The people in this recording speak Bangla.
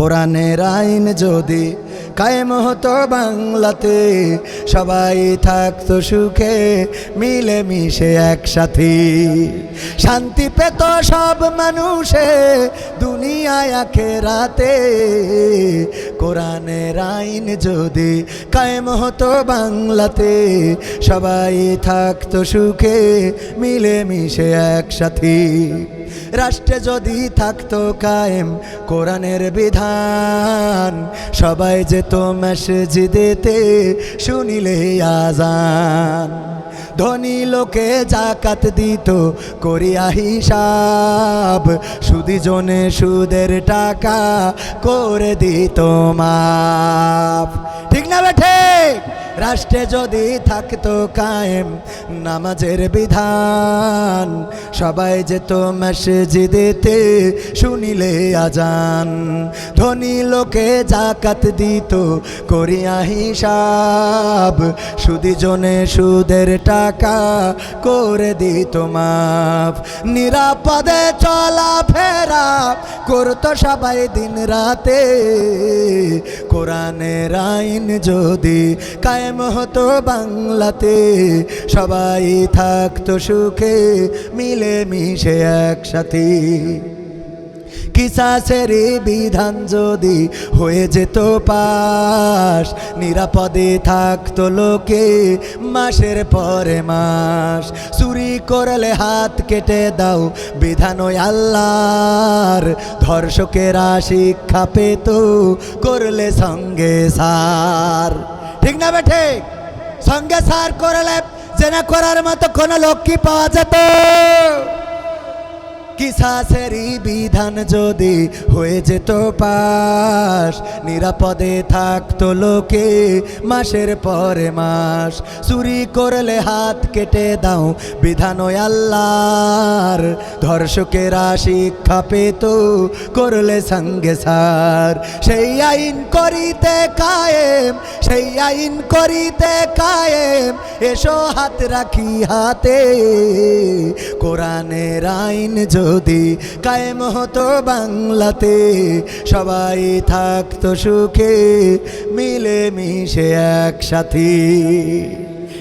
কোরআনের আইন যদি কায়েম হতো বাংলাতে। সবাই থাকতো সুখে মিলে মিশে একসাথে। শান্তি পেত সব মানুষে দুনিয়ায় আখে রাতে কোরআনের আইন যদি কায়েম হতো বাংলাতে, সবাই থাকতো সুখে মিলে মিশে একসাথে। রাষ্ট্রে যদি থাকতো কায়েম কোরআনের বিধান, সবাই যেত মসজিদেতে শুনিলে আজান। ধনী লোকে জাকাত দিত, করিয়া হিসাব। সুদি জনে সুদের টাকা করে দিত মাপ। ঠিক না বেঠে রাষ্ট্রে যদি থাকতো কায়েম, নামাজের বিধান, সবাই যেত মসজিদেতে, শুনিলে আজান। ধনী লোকে জাকাত দিত, করিয়া হিসাব। সুদি জনে সুদের টাকা করে দিত মাফ। নিরাপদে চলা ফেরা করতো সবাই দিন রাতে কোরআনের আইন যদি কায়েম হতো বাংলাতে সবাই থাকতো সুখে মিলে মিশে একসাথে। কিসাসের বিধান যদি হয়ে যেত পাশ, নিরাপদে থাকতো লোকে মাসের পরে মাস। চুরি করলে হাত কেটে দাও, বিধান ওই আল্লাহর। ধর্ষকেরা শিক্ষা পেত, করলে সঙ্গে সার। ঠিক না বেঠে সঙ্গে সার করলে জেনা করার মতো কোনো লক্ষ্মী পাওয়া যেত? কিসাসেরই বিধান যদি হয়ে যেত পাশ, নিরাপদে থাকতো লোকে মাসের পরে মাস। চুরি করলে হাত কেটে দাও, বিধান আল্লাহর। ধর্ষকেরা শিক্ষা পেত, করলে সঙ্গে সার। সেই আইন করিতে কায়েম, সেই আইন করিতে কায়েম, এসো হাত রাখি হাতে। কোরআনের আইন যদি কায়েম হতো বাংলাতে সবাই থাকতো সুখে মিলে মিশে একসাথে।